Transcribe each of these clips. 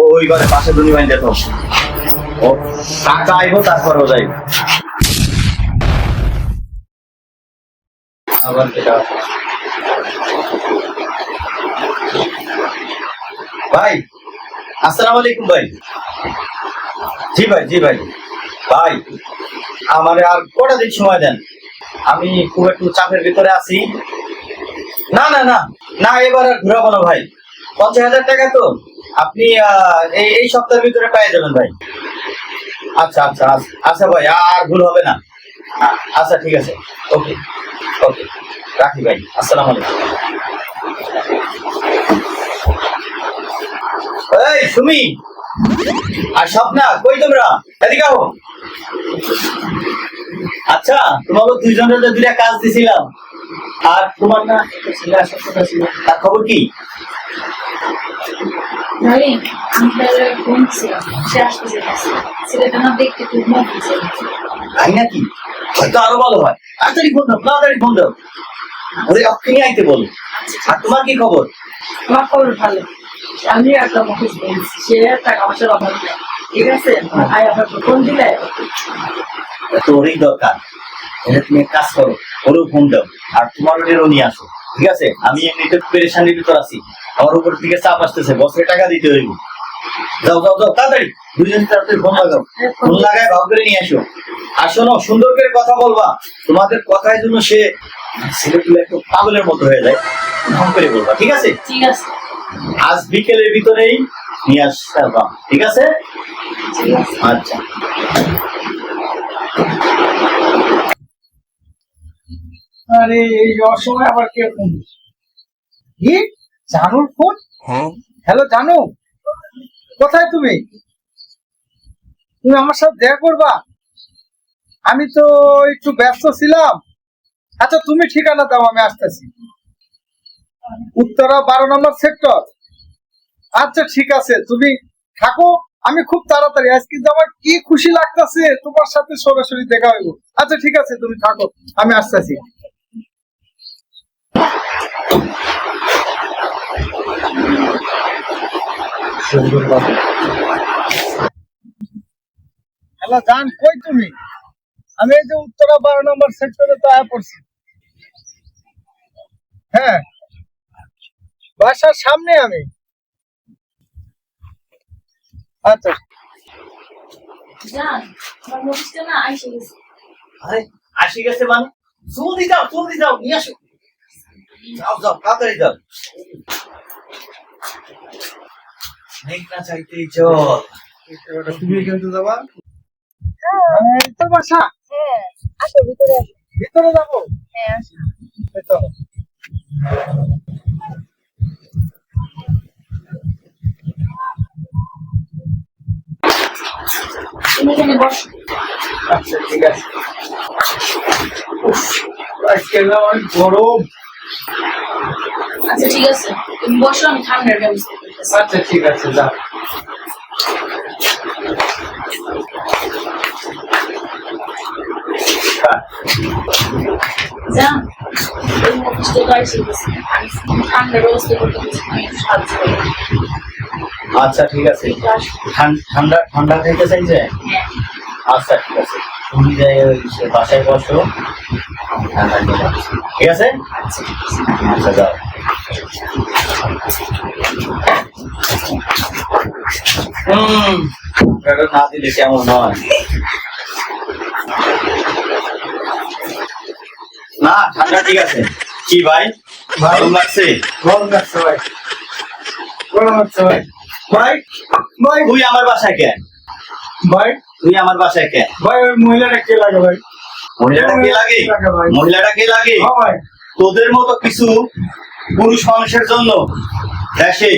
ওই ঘরে পাশে দুনি বাইন দেখো ও টাকা আইবো তারপরেও যাইব। আবার এটা ভাই, আসসালামু আলাইকুম ভাই। জি ভাই জি ভাই। ভাই, আমার আর কটা দিন সময় দেন? আমি খুব একটু চাপের ভিতরে আছি। না না না না, এবার আর ঘুরাবো না ভাই। পঞ্চাশ হাজার টাকা তো। আপনি এই সপ্তাহের ভিতরে পেয়ে যাবেন ভাই। আচ্ছা আচ্ছা আচ্ছা, আচ্ছা ভাই আর ভুল হবে না। আচ্ছা ঠিক আছে। ওকে ওকে রাখি ভাই। আসসালামু আলাইকুম। এই সুমি! আর স্বপ্না কই তোমরা? এদিকে আও। আচ্ছা তোমাকে দুইজনের দুইটা কাজ দিছিলাম। আর তোমার না ছেলে আসার কথা ছিল। তার খবর কি? ভাই আমি তাহলে ফোন ছিলাম সে আসতেছে কাছে ছেলেটা না দেখতে খুব মজা ছিল। তাই নাকি? হয়তো আরও ভালো হয়। তাড়াতাড়ি ফোন দাও তাড়াতাড়ি ফোন দাও। ওরে অক্ষিণী আইতে বলো। আর তোমার কি খবর? আমার খবর ভালো। আমি একটা সে টাকা পয়সার অভাব নেই। ঠিক আছে? আয় আপনার ফোন দিলে। তোরই দরকার। এটা তুমি এক কাজ করো ওরও ফোন দাও। আর তোমার ওদেরও নিয়ে আসো। ঠিক আছে? আমি এমনিতে পেরেশানির ভিতর আছি। আমার উপর থেকে চাপ আসতেছে বছরে টাকা দিতে হইব। যাও যাও যাও তাড়াতাড়ি। দুজন তাড়াতাড়ি ফোন লাগাও। ফোন লাগায় ভাব করে নিয়ে আসো। আর শোনো সুন্দর করে কথা বলবা। তোমাদের কথার জন্য সে ছেলেগুলো একটু পাগলের মতো হয়ে যায়। ফোন করে বলবা ঠিক আছে? ঠিক আছে। আজ বিকেলের ভিতরেই নিয়ে আসবা ঠিক আছে? ঠিক আছে। আচ্ছা। আরে এই অসময় আবার কে ফোন কি? জানুর ফোন? হ্যালো জানু? কোথায় তুমি? তুমি আমার সাথে দেখা করবা? আমি তো একটু ব্যস্ত ছিলাম। আচ্ছা তুমি ঠিকানা দাও আমি আসতেছি। উত্তরা বারো নম্বর সেক্টর। আচ্ছা ঠিক আছে তুমি থাকো। আমি খুব তাড়াতাড়ি আজ কিন্তু আমার কি খুশি লাগতেছে তোমার সাথে সরাসরি দেখা হইব। আচ্ছা ঠিক আছে তুমি থাকো আমি আসতেছি। হ্যালো জান কই তুমি? আমি এই যে উত্তরা বারো নম্বর সেক্টরে তো আয়া পড়ছি। হ্যাঁ বাসার সামনে আমি। আচ্ছা। আসি গেছে। মানে? জলদি যাও জলদি যাও নিয়ে আসো। যাও যাও তাড়াতাড়ি যাও। মেঘ চাইতেই চল। তুমি কিন্তু যাবা? হ্যাঁ, তোর বাসা। হ্যাঁ আসো ভিতরে আসো। ভিতরে যাব? হ্যাঁ আসো। তুমি এখানে বসো। আচ্ছা ঠিক আছে। আজকে না অনেক গরম। আচ্ছা ঠিক আছে। তুমি বসো আমি ঠান্ডার ব্যবস্থা আচ্ছা ঠিক আছে যা। আচ্ছা ঠিক আছে। ঠান্ডা ঠান্ডা খাইতে চাইছে? হ্যাঁ। আচ্ছা ঠিক আছে। তুমি যাই ওই বাসায় বসো। ঠান্ডা ঠিক আছে? আচ্ছা ঠিক আছে। আচ্ছা যাও। না দিলে কেমন হয়? না ঠান্ডা ঠিক আছে। কি ভাই? ভাই। গরম লাগছে? গরম লাগছে ভাই। গরম লাগছে ভাই। ভাই? ভাই? তুই আমার বাসায় কেন ভাই? তুই আমার বাসায় কেন ভাই ওই মহিলাটা কে লাগে ভাই? মহিলাটা কে লাগে। মহিলাটা কে লাগে? হ্যাঁ ভাই। তোদের মতো কিছু পুরুষ মানুষের জন্য দেশে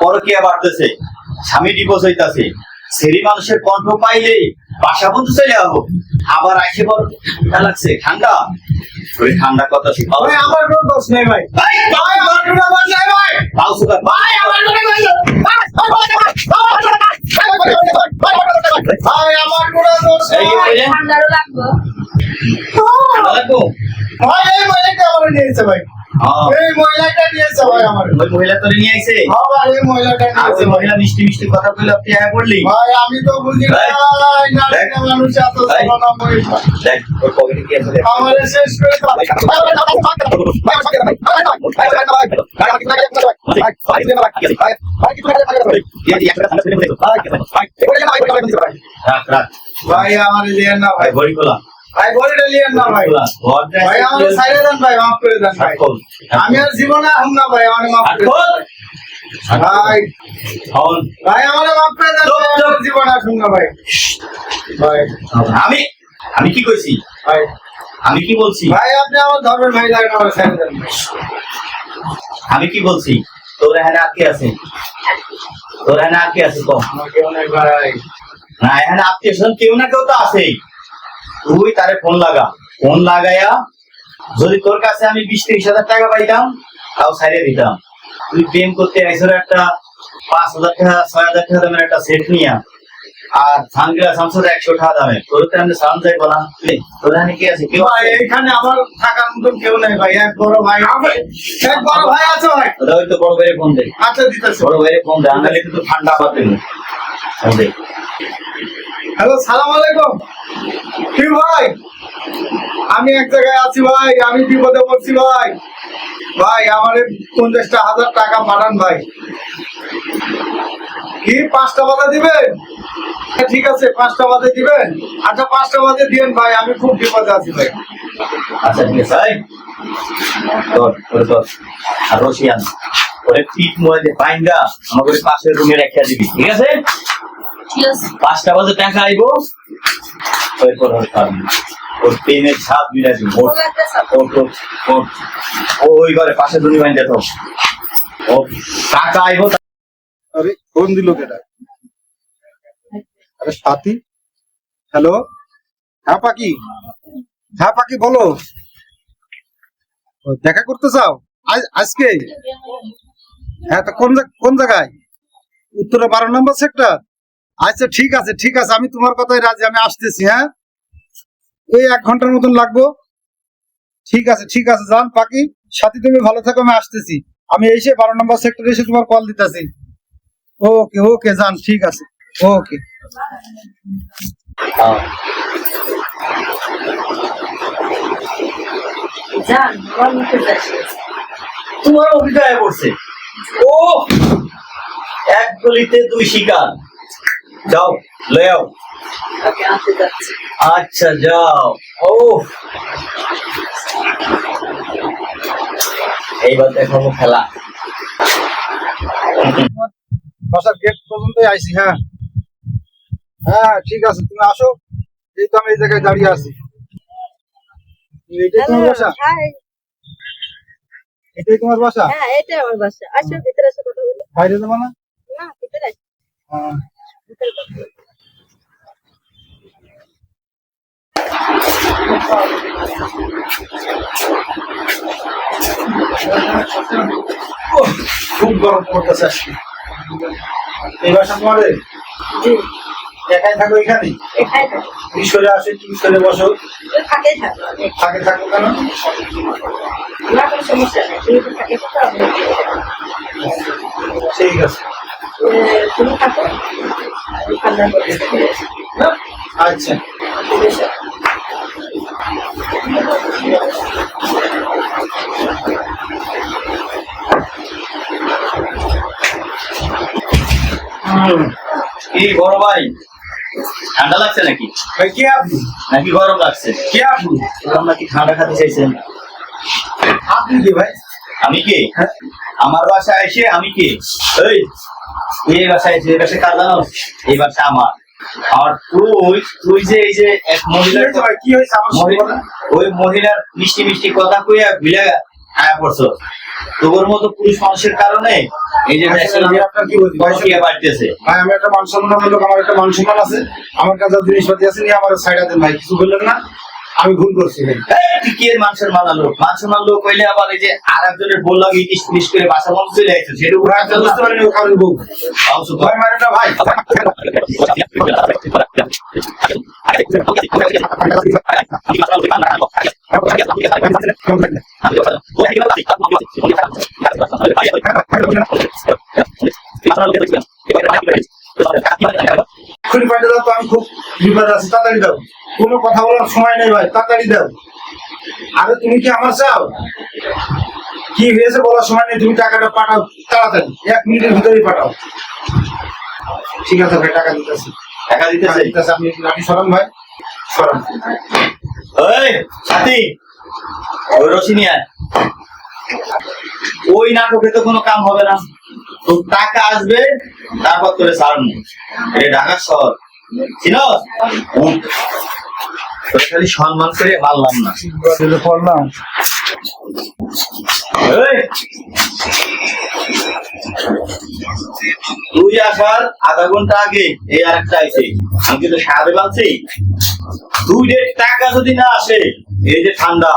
পরকিয়া বাড়তেছে স্বামী ডিভোর্স হইতাছে সেরি মানুষের কণ্ঠ পাইলে বাসা বন্ধু চলে যাব আবার আসে বড় লাগছে ঠান্ডা ওই ঠান্ডা কথা শিখাও ভাই আমার কোনো দোষ নেই ভাই ভাই ভাই আমার কোনো দোষ নাই ভাই পাও সুগার ভাই আমার কোনো দোষ নেই ভাই আমার কোনো দোষ নেই ঠান্ডারও লাগবে লাগবো ভাই এই নিয়েছে ভাই হ্যাঁ। এই মহিলাটা নিয়েছে ভাই আমার ওই মহিলা তোরে নিয়ে আইছে হ্যাঁ ভাই এই মহিলাটা আর নিয়েছে মহিলা মিষ্টি মিষ্টি কথা বলে আপনি আয়া পড়লি ভাই আমি তো বুঝি না ভাই, মানুষ এত ভাই। মহিলা দেখ ওর পকেটে কি আছে আমারে শেষ করে দাও রাখ রাখ ভাই আমার লিয়েন না ভাই ভাই ভরি খোলা ভাই বলিটা লিয়েন না ভাই। ভাই আমার আছে, সাইডে দেন ভাই মাফ করে দেন ভাই। হাত খোল। আমি আর জীবনে আহুম না ভাই আমার মাফ করে ভাই। ভাই আমার মাফ করে দেন জীবনে আহুম না ভাই। ভাই। আমি আমি কি কইছি? ভাই। আমি কি বলছি? ভাই আপনি আমার ধর্মের ভাই লাগেন আমার সাইডে দেন। আমি কি বলছি? তোর এখানে কে আছে? তোর এখানে কে আছে নাই ভাই। না এখানে আত্মীয় স্বজন কেউ না কেউ তো আছেই। তুই তারে ফোন লাগা? ফোন লাগাইয়া যদি তোর কাছে আমি বিশ তিরিশ হাজার টাকা পাইতাম তাও সাইডে দিতাম। তুই প্রেম করতে আইসর একটা পাঁচ হাজার টাকা ছয় হাজার টাকা দামের একটা সেট নিয়া। আর সানগ্লা সামসুর একশো টাকা দামে তোর তো আমি সালাম যাই বলা তোর কি আছে? কেউ এখানে আমার থাকার মতন কেউ নাই ভাই। এক বড় ভাই এক বড় ভাই আছে ভাই। ওটা হয়তো বড় বাইরে ফোন দেয় আচ্ছা দিতেছে। বড় বাইরে ফোন দেয় আনলে কিন্তু ঠান্ডা আবার দেবে। হ্যালো সালাম আলাইকুম। কি ভাই? আমি এক জায়গায় আছি ভাই আমি বিপদে পড়ছি ভাই। ভাই আমার পঞ্চাশটা হাজার টাকা পাঠান ভাই। কি পাঁচটা বাজে দিবেন? হ্যাঁ, ঠিক আছে পাঁচটা বাজে দিবেন। আচ্ছা পাঁচটা বাজে দিবেন ভাই আমি খুব বিপদে আছি ভাই। আচ্ছা ঠিক আছে ধর আর রশিয়ান ওরে মোড়ে বাইঙ্গা আমাকে পাশের রুমে রেখে দিবি ঠিক আছে? পাঁচটা বাজে টাকা আইবো। এরপর ওর পেনের ছাদ ও ওই ঘরে পাশে রুমে বাইন্দা তো। ও টাকা আইবো আরে ফোন দিল কেটা আরে সাথী হ্যালো? হ্যাঁ পাকি হ্যাঁ পাকি বলো। ও, দেখা করতে চাও? আজ আজকে? হ্যাঁ তো কোন জায়গ- কোন জায়গায়? উত্তরে বারো নম্বর সেক্টর আচ্ছা ঠিক আছে ঠিক আছে আমি তোমার কথাই রাজি আমি আসতেছি হ্যাঁ? এই এক ঘণ্টার মতন লাগবো। ঠিক আছে ঠিক আছে যান পাকি। সাথী তুমি ভালো থাকো আমি আসতেছি। আমি এসে বারো নম্বর সেক্টরে এসে তোমার কল দিতেছি। ওকে ওকে যান ঠিক আছে ওকে। হ্যাঁ। তোমার অভিজ্ঞতায় পড়ছে। ও এক গলিতে দুই শিকার। যাও যাচ্ছি। আচ্ছা যাও। ও এইবার দেখাবো খেলা। বাসার গেট পর্যন্ত আইছি হ্যাঁ। হ্যাঁ ঠিক আছে তুমি আসো। এই তো আমি এই জায়গায় দাঁড়িয়ে আছি। এটাই তোমার বাসা? হ্যাঁ এটাই তোমার বাসা? হ্যাঁ এটাই আমার বাসা। আসো ভিতরে এসে কথা বলি। বাইরে যাব না? না ভিতরে। আসো। ভিতরে কথা বলি। ওহ, খুব গরম পড়তেছে আজকে। এই বাসা তোমাদের? একাই থাকো এখানে? সরে আসো তুমি সরে বসো। থাকো থাকে। কেন? ঠিক আছে? আচ্ছা। কি বড় ভাই? ঠান্ডা লাগছে নাকি? ভাই কে আপনি? নাকি গরম লাগছে? কে আপনি? গরম নাকি ঠান্ডা খেতে চাইছেন? আপনি কে ভাই? আমি কে? আমার বাসায় এসে আমি কে? এই এই বাসায় এসে এই বাসায় কার জানো? এই বাসা আমার। আর তুই তুই যে এই যে এক মহিলার কি হয়েছে আমার? ওই মহিলার মিষ্টি মিষ্টি কথা কইয়া ভুলে আয়া পড়ছো। তোর মতো পুরুষ মানুষের কারণে এই যে আচ্ছা, বাড়তেছে? ভাই আমি একটা মান সম্মান আমার একটা মান সম্মান আছে। আমার কাছে জিনিসপাতি আছে নিয়ে আমার সাইড দেন ভাই কিছু বললেন না? আমি ভুল করছি কি এর মানুষের মানা লোক মানুষের মানা লোক কইলে আবার এই যে আর একজনের বললাম ইটিস পুলিশ করে বাসা বন্ধ চলে আসছে সেটা উপরে ভাই, বুঝতে পারিনি বউ ভাই তো আমি খুব বিপদ আছে তাড়াতাড়ি দাও। কোনো কথা বলার সময় নেই ভাই তাড়াতাড়ি দাও। আরে তুমি কি আমার চাও? কি হয়েছে বলার সময় নেই তুমি টাকাটা পাঠাও তাড়াতাড়ি এক মিনিটের ভিতরেই পাঠাও। ঠিক আছে ভাই টাকা দিতেছি। টাকা দিতেছে। দিতেছি আপনি আপনি সরান ভাই। সরান। ওই সাথী ওই রশি নিয়ে আয়। ওই নাটকে তো কোনো কাম হবে না। তো টাকা আসবে তারপর তোরে ছাড়বো। এটা ঢাকা শহর। চিনস। তোরে খালি সম্মান করে মারলাম না। পড়লাম তুই আসার আধা ঘণ্টা আগে এই আরেকটা আইছে। আমি কিন্তু সাহায্য পাচ্ছি? দুই ডেট টাকা যদি না আসে এই যে ঠান্ডা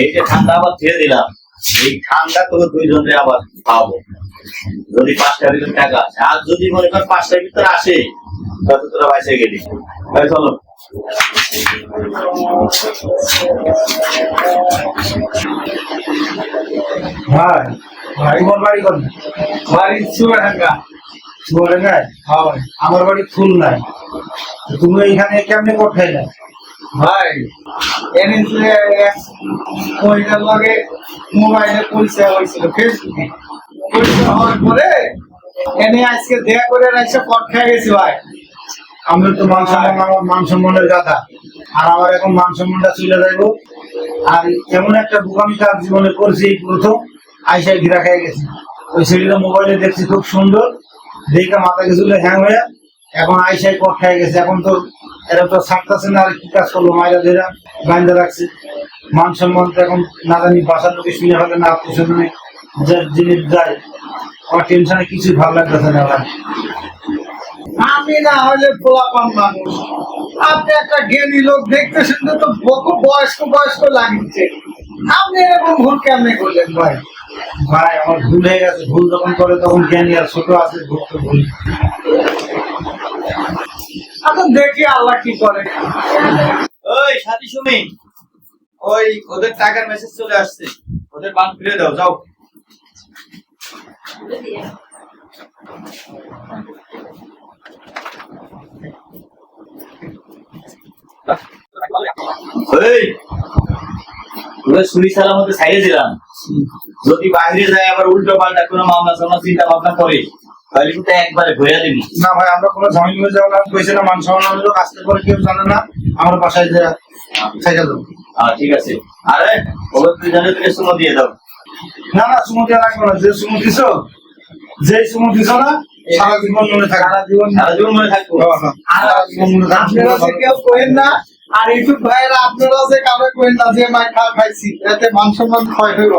এই যে ঠান্ডা আবার ছেড়ে দিলাম এই ঠান্ডা তোকে দুইজনে আবার পাবো যদি পাঁচটার ভিতরে টাকা আসে আর যদি মনে কর পাঁচটার ভিতরে আসে তত তোরা বাইসে গেলি। চলো। ভাই ভাই মোর বাড়ি কোন? বাড়ি চুয়াডাঙ্গা নাই হ্যাঁ ভাই। আমার বাড়ি ফুল নাই তুমি এখানে কেমনে কোথায় না ভাই এনে যে এক মহিলার লগে মোবাইলে পরিচয় হয়েছিল ফেসবুকে। পরিচয় হওয়ার পরে এনে আজকে দেখা করে এসে পট খেয়ে গেছি ভাই। আমি তো মান সম্মান, আমার মান সম্মানের গাথা আর আমার এখন মান সম্মানটা চলে যাইব। আর এমন একটা বোকামি কাজ জীবনে করছি প্রথম। আইসাই ঘিরা খেয়ে গেছি। ওই ছেলেটা মোবাইলে দেখছি, খুব সুন্দর। দেখে মাথা কিছু হ্যাং হয়ে এখন আইসাই কট খেয়ে গেছে। এখন তো এরা তো ছাড়তেছে না, আর কি কাজ করল মায়েরা ধরে বান্ধা রাখছে। মান সম্মান তো এখন না জানি বাসার লোকে শুনে ফেলে, না আত্মীয় যে জিনিস যায়, আমার টেনশনে কিছুই ভালো লাগতেছে না আমি না হলে পোলাপান মানুষ। আপনি একটা জ্ঞানী লোক দেখতে শুনতে তো বহু বয়স্ক বয়স্ক লাগছে। আপনি এরকম ভুল কেমনে করলেন ভাই? ভাই আমার ভুল হয়ে গেছে। ভুল যখন করে তখন জ্ঞানী আর ছোট আছে ভুল তো ভুল। এখন দেখি আল্লাহ কি করে। ওই সাথী সুমি ওই ওদের টাকার মেসেজ চলে আসছে। ওদের বান ফিরে দাও যাও। এই সুরি দিলাম। যদি বাইরে যায় আবার উল্টো পাল্টা কোনো মামলা সামলা চিন্তা ভাবনা করে তাহলে কিন্তু একবারে ভয়া দিবি। না ভাই আমরা কোনো ঝামেলা হয়ে যাব না কইছে না মান সম্মান কেউ জানে না আমরা বাসায় যে সাইকেল দেবো। ঠিক আছে। আরে ওদের তুই জানে তুই সুমো দিয়ে দাও। না না সুমতি রাখব না যে সুমতি দিছো যে সুমতি দিছো না সারা জীবন মনে থাকে সারা জীবন সারা জীবন মনে থাকব। হ্যাঁ, হ্যাঁ, সারা জীবন মনে আপনারা যে কেউ কোয়েন না আর ইউটিউব ভাইয়েরা আপনারা যে কাউকে কোয়েন না যে মাই খা খাইছি। এতে মান সম্মান ক্ষয় হয়ে